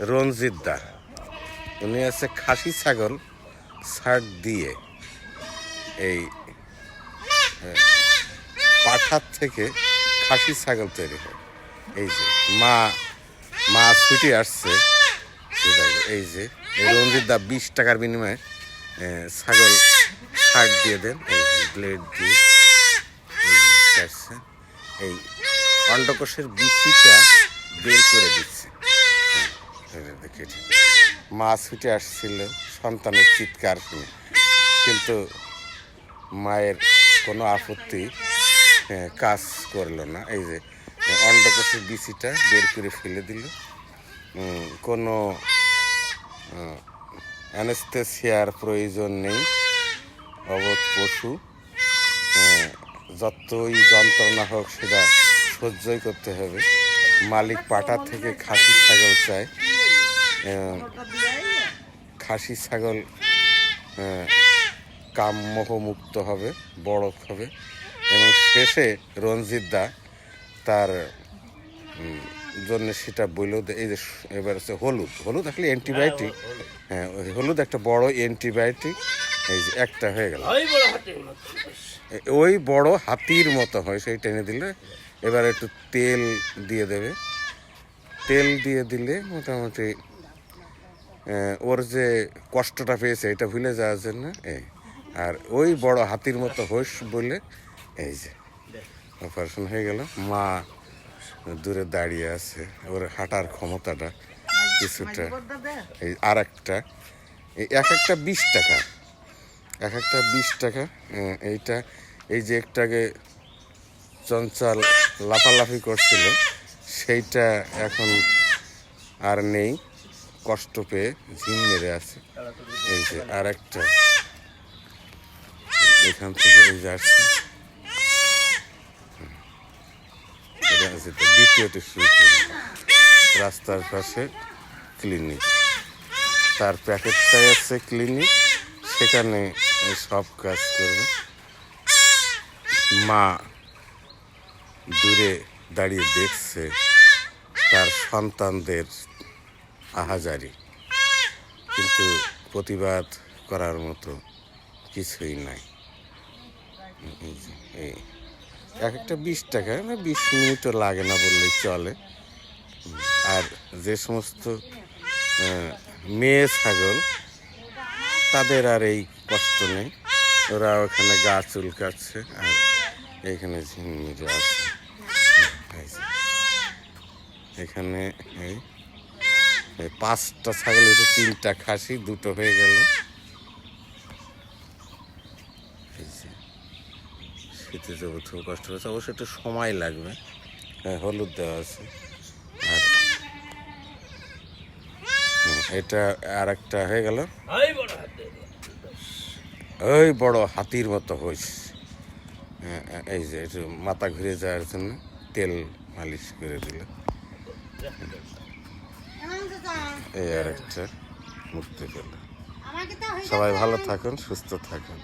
রঞ্জিত দা। উনি আছে খাসি ছাগল ছাড় দিয়ে এই আহ, পাঠার থেকে খাসি ছাগল তৈরি হয়। এই যে মা মা ছুটি আসছে। এই যে রঞ্জিত দা বিশ টাকার বিনিময়ে ছাগল ছাড় দিয়ে দেন। এই ব্লেড দিয়ে। এই অন্ডকোষের বিচিটা বের করে দিচ্ছে। মা ছুটে আসছিল, সন্তানের চিৎকার কিন্তু মায়ের কোনো আপত্তি কাজ করল না। এই যে, অন্ডকোষের বিচিটা বের করে ফেলে দিল। কোনো অ্যানেস্থেসিয়ার প্রয়োজন নেই। অবধ পশু যতই যন্ত্রণা হোক, সেটা সহ্যই করতে হবে। মালিক পাটা থেকে খাসি ছাগল চায়। খাসি ছাগল আহ, কামমোহমুক্ত হবে বড় হবে। এবং শেষে রঞ্জিত দা তার জন্য সেটা বললেও এই যে এবার হচ্ছে হলুদ। হলুদ আসলে অ্যান্টিবায়োটিক হ্যাঁ ওই হলুদ একটা বড় অ্যান্টিবায়োটিক এই যে একটা হয়ে গেল। ওই বড় হাতের মতো হয় সেই টেনে দিলে। এবার একটু তেল দিয়ে দেবে। তেল দিয়ে দিলে মোটামুটি ওর যে কষ্টটা পেয়েছে, এটা ভুলে যাওয়ার জন্য, এই, আর ওই বড় হাতির মতো হোস বলে, এই যে অপারেশন হয়ে গেল। মা দূরে দাঁড়িয়ে আছে, ওর হাঁটার ক্ষমতাটা কিছুটা, এই আর একটা এই এক একটা বিশ টাকা, এক একটা বিশ টাকা এইটা, এই যে একটাকে চঞ্চল লাফালাফি করছিল, সেইটা এখন আর নেই। কষ্ট পেয়ে ঝিম মেরে আছে। এই যে আর একটা এখান থেকে এই যে আসছে। দ্বিতীয়টি শুরু রাস্তার পাশে ক্লিনিক। তার প্যাকেটটাই আছে ক্লিনিক। সেখানে সব কাজ করবে। মা দূরে দাঁড়িয়ে দেখছে তার সন্তানদের আহাজারি। কিন্তু প্রতিবাদ করার মতো কিছুই নাই। এই এক একটা বিশ টাকা, না, বিশ মিনিটও লাগে না বললেই চলে। আর যে সমস্ত মেয়ে ছাগল, তাদের আর এই কষ্ট নেই। ওরা ওখানে গা চুলকাচ্ছে আর এখানে ঝিমিরে আছে। এখানে এই পাঁচটা ছাগল হয়েছে তিনটা খাসি দুটো হয়ে গেল। শীতে চতুর্থ কষ্ট হচ্ছে অবশ্য একটু সময় লাগবে। হ্যাঁ হলুদ দেওয়া আছে। আর এটা আর একটা হয়ে গেল। ওই বড় হাতের ওই বড় হাতির মতো হয়েছে হ্যাঁ, এই যে একটু মাথা ঘুরে যাওয়ার জন্য তেল মালিশ করে দিল। এই আর একটা মুক্তি পেল। সবাই ভালো থাকুন সুস্থ থাকুন।